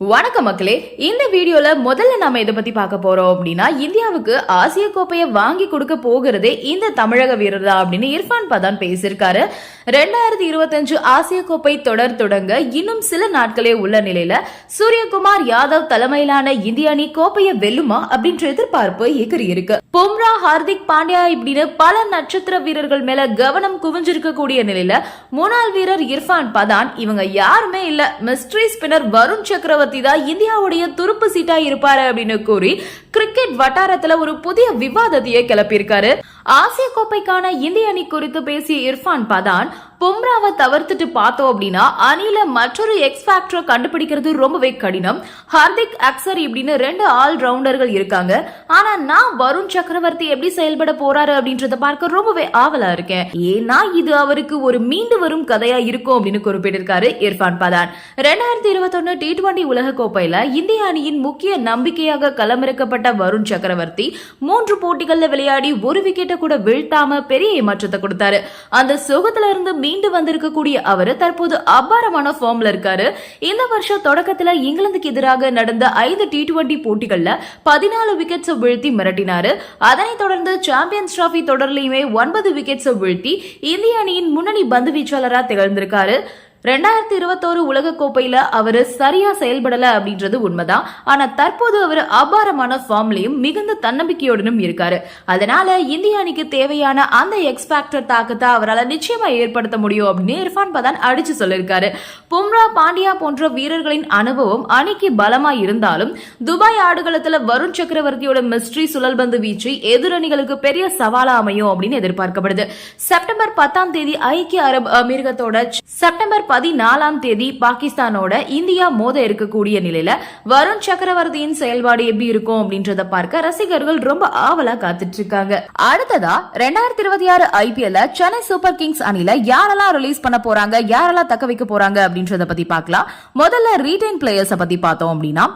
வணக்கம் மக்களே இந்த வீடியோல முதல்ல நாம இதை பத்தி பார்க்க போறோம் அப்படின்னா இந்தியாவுக்கு ஆசிய கோப்பையை வாங்கி கொடுக்க போகிறதே இந்த தமிழக வீரர் தான் அப்படின்னு இர்ஃபான் பதான் பேசியிருக்காரு. ரெண்டாயிரத்தி இருபத்தஞ்சு ஆசிய கோப்பை தொடர் தொடங்க இன்னும் சில நாட்களே உள்ள நிலையில சூரியகுமார் யாதவ் தலைமையிலான இந்திய அணி கோப்பையை வெல்லுமா அப்படின்ற எதிர்பார்ப்பு எகிரி இருக்கு பும்ரா ஹார்திக் பாண்டியா இப்படின்னு பல நட்சத்திர வீரர்கள் மேல கவனம் குவிஞ்சிருக்க கூடிய நிலையில முன்னாள் வீரர் இர்ஃபான் பதான் இவங்க யாருமே இல்ல மிஸ்ட்ரி ஸ்பின்னர் வருண் சக்கரவர்த்தி தான் இந்தியாவுடைய துருப்பு சீட்டா இருப்பாரு அப்படின்னு கூறி கிரிக்கெட் வட்டாரத்துல ஒரு புதிய விவாதத்தையே கிளப்பியிருக்காரு. ஆசிய கோப்பைக்கான இந்திய அணி குறித்து பேசிய இர்ஃபான் பதான் பும்ராவை தவிர்த்துட்டு பார்த்தோம் அப்படின்னா அணில மற்றொரு எக்ஸ் ஃபேக்டரை கண்டுபிடிக்கிறது ரொம்பவே கடினம். ஹார்திக் அக்சர் இப்படின்னு ரெண்டு ஆல் ரவுண்டர்கள் இருக்காங்க. ஆனா நான் வருண் சக்கரவர்த்தி எப்படி செயல்பட போறாரு அப்படின்றத பார்க்க ரொம்பவே ஆவலா இருக்கேன். ஏன்னா இது அவருக்கு ஒரு மீண்டு வரும் கதையா இருக்கும் அப்படின்னு குறிப்பிட்டிருக்காரு இர்ஃபான் பதான். ரெண்டாயிரத்தி இருபத்தொன்னு டி டுவெண்டி உலக கோப்பையில இந்திய அணியின் முக்கிய நம்பிக்கையாக களமிறக்கப்பட்ட வருண் சக்கரவர்த்தி மூன்று போட்டிகள்ல விளையாடி ஒரு விக்கெட்டை கூட வீழ்த்தாம பெரிய ஏமாற்றத்தை கொடுத்தாரு. அந்த சுகத்துல இருந்து மீண்டு வந்திருக்கக்கூடிய அவரு தற்போது அபாரமான ஃபார்ம்ல இருக்காரு. இந்த வருஷம் தொடக்கத்துல இங்கிலாந்துக்கு எதிராக நடந்த ஐந்து டி டுவெண்டி போட்டிகள்ல பதினாலு விக்கெட்ஸ் வீழ்த்தி மிரட்டினாரு. அதனைத் தொடர்ந்து சாம்பியன்ஸ் டிராபி தொடர்லயுமே ஒன்பது விக்கெட்ஸ் வீழ்த்தி இந்திய அணியின் முன்னணி பந்து வீச்சாளராக திகழ்ந்திருக்காரு. ரெண்டாயிரத்தி இருபத்தோரு உலக கோப்பையில அவரு சரியா செயல்படல அப்படின்றது உண்மைதான். ஆனா தற்போது அவர் அபாரமான ஃபார்ம்லயும் மிகுந்த தன்னம்பிக்கையோடனும் இருக்காரு. அதனால இந்திய அணிக்கு தேவையான அந்த எக்ஸ்பேக்டர் தாக்கத்தை அவரால் நிச்சயமா ஏற்படுத்த முடியும் அப்படின்னு இர்ஃபான் பதான் அடிச்சு சொல்லியிருக்காரு பும்ரா பாண்டியா போன்ற வீரர்களின் அனுபவம் அணிக்கு பலமா இருந்தாலும் துபாய் ஆடுகளத்துல வருண் சக்கரவர்த்தியோட மிஸ்ட்ரி சுழல்பந்து வீச்சு எதிரணிகளுக்கு பெரிய சவாலா அமையும் அப்படின்னு எதிர்பார்க்கப்படுது. செப்டம்பர் பத்தாம் தேதி ஐக்கிய அரபு அமீரகத்தோட செப்டம்பர் பதினாலாம் தேதி பாகிஸ்தானோட இந்தியா மோத இருக்கக்கூடிய நிலையில வருண் சக்கரவர்த்தியின் செயல்பாடு எப்படி இருக்கும் அப்படின்றத பார்க்க ரசிகர்கள் ரொம்ப ஆவலா காத்துட்டு இருக்காங்க. அடுத்ததா ரெண்டாயிரத்தி இருபத்தி ஆறு ஐபிஎல்ல சென்னை சூப்பர் கிங்ஸ் அணில யாரெல்லாம் ரிலீஸ் பண்ண போறாங்க யாரெல்லாம் தக்க வைக்க போறாங்க அப்படின்றத பத்தி பார்க்கலாம். முதல்ல ரீடைன் பிளேயர்ஸ பத்தி பார்த்தோம் அப்படின்னா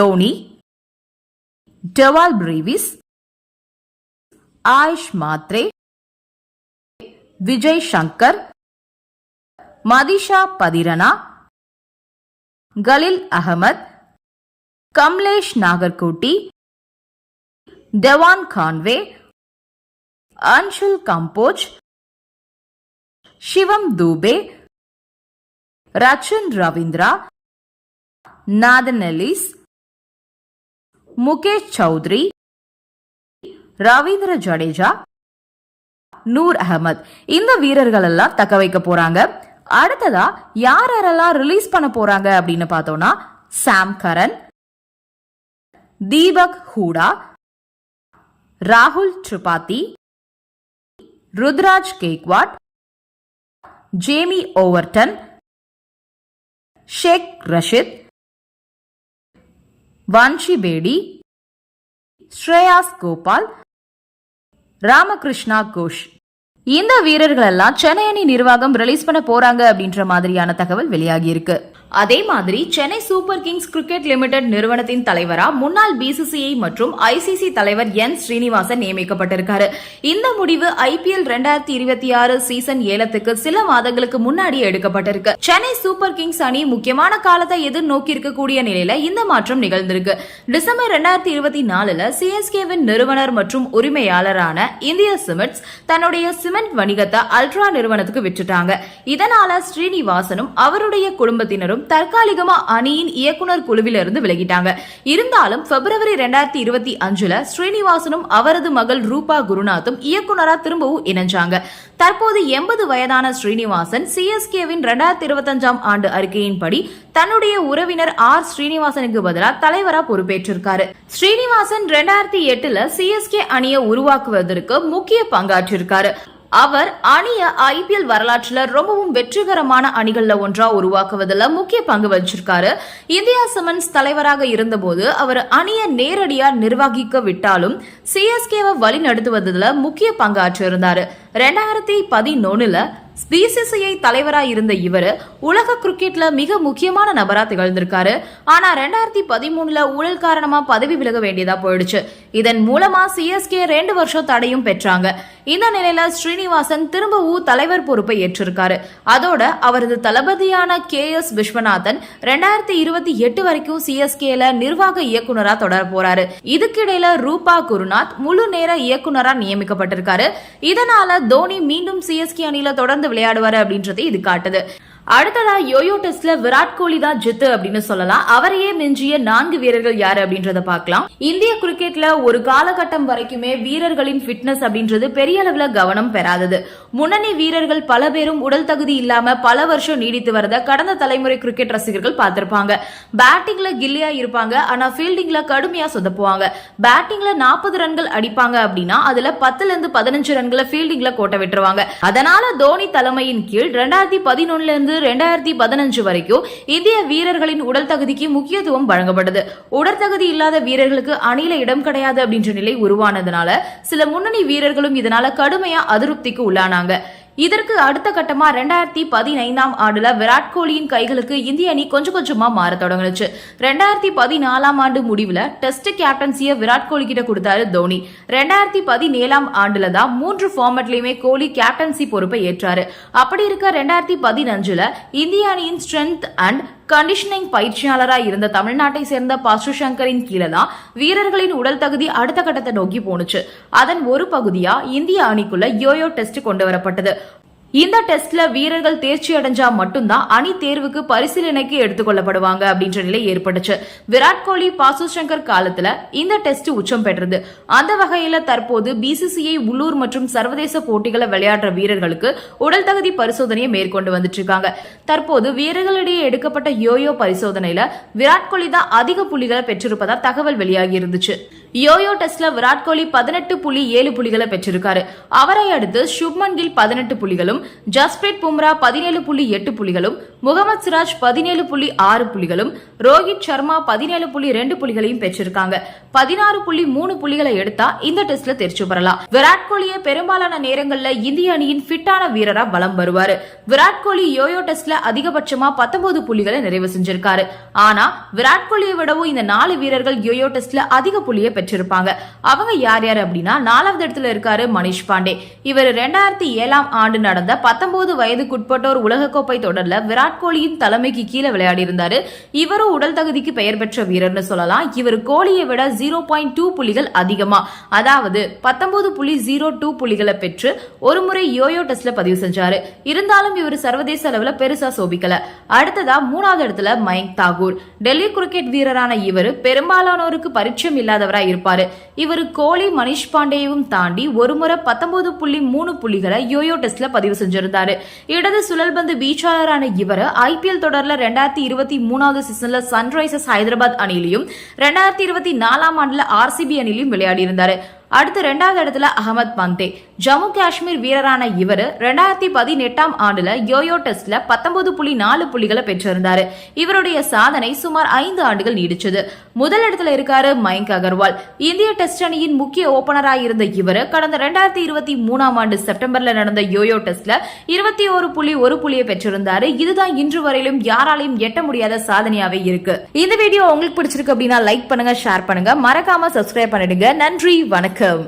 Dhoni Dewald Brevis Ayush Mhatre Vijay Shankar Matheesha Pathirana Khaleel Ahmed Kamlesh Nagarkoti Devon Conway Anshul Kamboj Shivam Dube Rachin Ravindra Nathan Ellis Mukesh Choudhary Ravindra Jadeja Noor Ahmad. இந்த வீரர்கள் எல்லாம் தக்க வைக்க போறாங்க. அடுத்ததா யார் யாரெல்லாம் ரிலீஸ் பண்ண போறாங்க அப்படின்னு பார்த்தோம்னா சாம் கரன் தீபக் ஹூடா ராகுல் திரிபாதி ருத்ராஜ் கேக்வாட் ஜேமி ஓவர்டன் ஷேக் ரஷித் வான்ஷி பேடி ஸ்ரேயாஸ் கோபால் ராமகிருஷ்ணா கோஷ் இந்த வீரர்கள் எல்லாம் சென்னை அணி நிர்வாகம் ரிலீஸ் பண்ண போறாங்க அப்படின்ற மாதிரியான தகவல் வெளியாகி இருக்கு அதே மாதிரி Chennai super kings cricket limited நிறுவனத்தின் தலைவரா முன்னாள் பிசிசிஐ மற்றும் ஐசிசி தலைவர் என் ஸ்ரீனிவாசன் நியமிக்கப்பட்டிருக்காரு. இந்த முடிவு ஐபிஎல் ரெண்டாயிரத்தி இருபத்தி ஆறு சீசன் ஏலத்துக்கு சில மாதங்களுக்கு முன்னாடி எடுக்கப்பட்டிருக்கு. சென்னை சூப்பர் கிங்ஸ் அணி முக்கியமான காலத்தை எதிர்நோக்கி இருக்கக்கூடிய நிலையில இந்த மாற்றம் நிகழ்ந்திருக்கு. டிசம்பர் ரெண்டாயிரத்தி இருபத்தி நாலுல சிஎஸ்கேவின் நிறுவனர் மற்றும் உரிமையாளரான இந்திய சிமெண்ட்ஸ் தன்னுடைய சிமெண்ட் வணிகத்தை அல்ட்ரா நிறுவனத்துக்கு விற்றுட்டாங்க. இதனால ஸ்ரீனிவாசனும் அவருடைய குடும்பத்தினரும் தற்காலிகமா அணியின் இயக்குனர் குழுவிலிருந்து விலகிட்டாங்க. இருந்தாலும் பிப்ரவரி ரெண்டாயிரத்தி இருபத்தி அஞ்சுல ஸ்ரீனிவாசனும் அவரது மகள் ரூபா குருநாத்தும் இயக்குனரா திரும்பவும் இணைஞ்சாங்க. தற்போது எண்பது வயதான ஸ்ரீனிவாசன் சிஎஸ்கேவின் ரெண்டாயிரத்தி இருபத்தஞ்சாம் ஆண்டு அறிக்கையின்படி தன்னுடைய உறவினர் ஆர் ஸ்ரீனிவாசனுக்கு பதிலாக தலைவரா பொறுப்பேற்றிருக்காரு. ஸ்ரீனிவாசன் ரெண்டாயிரத்தி எட்டுல சிஎஸ்கே அணியை உருவாக்குவதற்கு முக்கிய பங்காற்றிருக்காரு. அவர் அணிய ஐபிஎல் வரலாற்றுல ரொம்பவும் வெற்றிகரமான அணிகள்ல ஒன்றா உருவாக்குவதில் முக்கிய பங்கு வகிச்சிருக்காரு. இந்தியா சிமெண்ட்ஸ் தலைவராக இருந்தபோது அவர் அணிய நேரடியா நிர்வகிக்க விட்டாலும் சிஎஸ்கேவை வழி நடத்துவதில் முக்கிய பங்காற்றிருந்தாரு ரெண்டாயிரத்தி பதினொன்னுல பிசிசிஐ தலைவராக இருந்த இவரு உலக கிரிக்கெட்ல மிக முக்கியமான நபரா திகழ்ந்திருக்காரு. ஆனா ரெண்டாயிரத்தி பதிமூணுல ஊழல் காரணமா பதவி விலக வேண்டியதா போயிடுச்சு. இதன் மூலமா சிஎஸ்கே ரெண்டு வருஷம் தடையும் பெற்றாங்க. இந்த நிலையில ஸ்ரீனிவாசன் திரும்பவும் தலைவர் பொறுப்பை ஏற்றிருக்காரு. அதோட அவரது தளபதியான கே எஸ் விஸ்வநாதன் ரெண்டாயிரத்தி இருபத்தி எட்டு வரைக்கும் சிஎஸ்கேல நிர்வாக இயக்குனரா தொடர போறாரு. இதுக்கிடையில ரூபா குருநாத் முழு நேர இயக்குனரா நியமிக்கப்பட்டிருக்காரு. இதனால தோனி மீண்டும் சிஎஸ்கே அணியில தொடர்ந்து விளையாடுவாரு அப்படின்றது இது காட்டுது. அடுத்ததா யோயோ டெஸ்ட்ல விராட் கோலி தான் ஜித்து அப்படின்னு சொல்லலாம். அவரையே மிஞ்சிய நான்கு வீரர்கள் யாரு அப்படின்றத பார்க்கலாம். இந்திய கிரிக்கெட்ல ஒரு காலகட்டம் வரைக்குமே வீரர்களின் ஃபிட்னஸ் அப்படின்றது பெரிய அளவுல கவனம் பெறாதது. முன்னணி வீரர்கள் பல பேரும் உடல் தகுதி இல்லாம பல வருஷம் நீடித்து வரத கடந்த தலைமுறை கிரிக்கெட் ரசிகர்கள் பார்த்திருப்பாங்க. பேட்டிங்ல கில்லியா இருப்பாங்க. ஆனா ஃபீல்டிங்ல கடுமையா சொதப்புவாங்க. பேட்டிங்ல நாற்பது ரன்கள் அடிப்பாங்க அப்படின்னா அதுல பத்துல இருந்து பதினஞ்சு ரன்களை ஃபீல்டிங்ல கோட்டை விட்டுருவாங்க. அதனால தோனி தலைமையின் கீழ் ரெண்டாயிரத்தி பதினொன்னுல இருந்து ரெண்டாயிரத்தி பதினஞ்சு வரைக்கும் இந்திய வீரர்களின் உடல் தகுதிக்கு முக்கியத்துவம் வழங்கப்பட்டது. உடற்தகுதி இல்லாத வீரர்களுக்கு அணில இடம் கிடையாது அப்படின்ற நிலை உருவானதுனால சில முன்னணி வீரர்களும் இதனால கடுமையா அதிருப்திக்கு உள்ளானாங்க. இதற்கு அடுத்த கட்டமா ரெண்டாயிரத்தி பதினைந்தாம் ஆண்டுல விராட் கோலியின் கைகளுக்கு இந்திய அணி கொஞ்சம் கொஞ்சமா மாற தொடங்குச்சு ரெண்டாயிரத்தி பதினாலாம் ஆண்டு முடிவுல டெஸ்ட் கேப்டன்சியை விராட் கோலி கிட்ட கொடுத்தாரு தோனி. ரெண்டாயிரத்தி பதினேழாம் ஆண்டுல தான் மூன்று ஃபார்மட்லயுமே கோலி கேப்டன்சி பொறுப்பை ஏற்றாரு. அப்படி இருக்க ரெண்டாயிரத்தி பதினஞ்சுல இந்திய அணியின் ஸ்ட்ரென்த் அண்ட் கண்டிஷனிங் பயிற்சியாளரா இருந்த தமிழ்நாட்டை சேர்ந்த பசு சங்கரின் கீழே தான் வீரர்களின் உடல் தகுதி அடுத்த கட்டத்தை நோக்கி போனுச்சு அதன் ஒரு பகுதியா இந்திய அணிக்குள்ள யோயோ டெஸ்ட் கொண்டு வரப்பட்டது. இந்த டெஸ்ட்ல வீரர்கள் தேர்ச்சி அடைஞ்சா மட்டும்தான் அணி தேர்வுக்கு பரிசீலனைக்கு எடுத்துக்கொள்ளப்படுவாங்க அப்படின்ற நிலை ஏற்பட்டுச்சு. விராட் கோலி பாசு சங்கர் காலத்துல இந்த டெஸ்ட் உச்சம் பெற்றது. அந்த வகையில தற்போது பிசிசிஐ உள்ளூர் மற்றும் சர்வதேச போட்டிகளை விளையாடுற வீரர்களுக்கு உடல் தகுதி பரிசோதனையை மேற்கொண்டு வந்துட்டு இருக்காங்க. தற்போது வீரர்களிடையே எடுக்கப்பட்ட யோயோ பரிசோதனையில விராட் கோலி தான் அதிக புள்ளிகளை பெற்றிருப்பதா தகவல் வெளியாகி இருந்துச்சு. யோயோ டெஸ்ட்ல விராட் கோலி பதினெட்டு புள்ளி ஏழு புள்ளிகளை பெற்றிருக்காரு. அவரை அடுத்து சுப்மன் கில் பதினெட்டு புள்ளிகளும் ஜஸ்பிரீத் பும்ரா பதினேழு புள்ளி எட்டு புள்ளிகளும் முகமது சிராஜ் பதினேழு புள்ளி ஆறு புள்ளிகளும் ரோஹித் சர்மா பதினேழு புள்ளி ரெண்டு புள்ளிகளையும் பெற்றிருக்காங்க. பதினாறு புள்ளி மூணு புள்ளிகளை எடுத்தா இந்த டெஸ்ட்ல தெரிச்சு பெறலாம். விராட் கோலியே பெரும்பாலான நேரங்கள்ல இந்திய அணியின் ஃபிட்டான வீரரா வலம் வருவாரு. விராட் கோலி யோயோ டெஸ்ட்ல அதிகபட்சமா பத்தொன்பது புள்ளிகளை நிறைவு செஞ்சிருக்காரு. ஆனா விராட் கோலியை விடவும் இந்த நாலு வீரர்கள் யோயோ டெஸ்ட்ல அதிக புள்ளியை பெற்றிருப்பாங்க. அவங்க யார் யார் அப்படின்னா நாலாவது இடத்துல இருக்காரு மணிஷ் பாண்டே. இவர் ரெண்டாயிரத்தி ஏழாம் ஆண்டு நடந்த பத்தொன்பது வயதுக்குட்பட்டோர் உலகக்கோப்பை தொடர்ல விராட் கோலியின் தலைமைக்கு கீழே விளையாடி இருந்தாரு இவரும் உடல் தகுதிக்கு பெயர் பெற்ற வீரர்னு சொல்லலாம். இவர் கோலியை விட ஜீரோ பாயிண்ட் டூ புள்ளிகள் அதிகமா. அதாவது பத்தொன்பது புள்ளி ஜீரோ டூ புள்ளிகளை பெற்று ஒரு முறை யோயோ டெஸ்ட்ல பதிவு செஞ்சாரு. இருந்தாலும் இவர் சர்வதேச அளவுல பெருசா சோபிக்கல. அடுத்ததா மூணாவது இடத்துல மயங்க் தாகூர். டெல்லி கிரிக்கெட் வீரரான இவர் பெரும்பாலானோருக்கு பரிச்சயம் இல்லாதவரா இருப்பாரு. இவர் கோலி மணிஷ் பாண்டேயும் தாண்டி ஒரு முறை பத்தொன்பது புள்ளி மூணு புள்ளிகளை யோயோ டெஸ்ட்ல பதிவு செஞ்சிருந்தாரு. இடது சுழல்பந்து வீச்சாளரான இவரை ஐபிஎல் தொடரில் ரெண்டாயிரத்தி இருபத்தி மூணாவது சீசன்ல சன்ரைசர்ஸ் ஹைதராபாத் அணியிலையும் ரெண்டாயிரத்தி இருபத்தி நாலாம் ஆண்டுல ஆர்சிபி அணியிலையும் விளையாடி இருந்தாரு அடுத்து ரெண்டாவது இடத்துல அகமத் பந்தே. ஜம்மு காஷ்மீர் வீரரான இவர் ரெண்டாயிரத்தி பதினெட்டாம் ஆண்டுல யோயோ டெஸ்ட்ல பத்தொன்பது புள்ளி நாலு புள்ளிகளை பெற்றிருந்தாரு. இவருடைய சாதனை சுமார் ஐந்து ஆண்டுகள் நீடிச்சது. முதல் இடத்துல இருக்காரு மயங்க் அகர்வால். இந்திய டெஸ்ட் அணியின் முக்கிய ஓபனரா இருந்த இவர் கடந்த ரெண்டாயிரத்தி இருபத்தி மூணாம் ஆண்டு செப்டம்பர்ல நடந்த யோயோ டெஸ்ட்ல இருபத்தி ஒரு புள்ளி ஒரு புள்ளியை பெற்றிருந்தாரு. இதுதான் இன்று வரையிலும் யாராலையும் எட்ட முடியாத சாதனையாவே இருக்கு. இந்த வீடியோ உங்களுக்கு பிடிச்சிருக்கு அப்படின்னா லைக் பண்ணுங்க ஷேர் பண்ணுங்க. மறக்காம சப்ஸ்கிரைப் பண்ணிடுங்க. நன்றி வணக்கம்.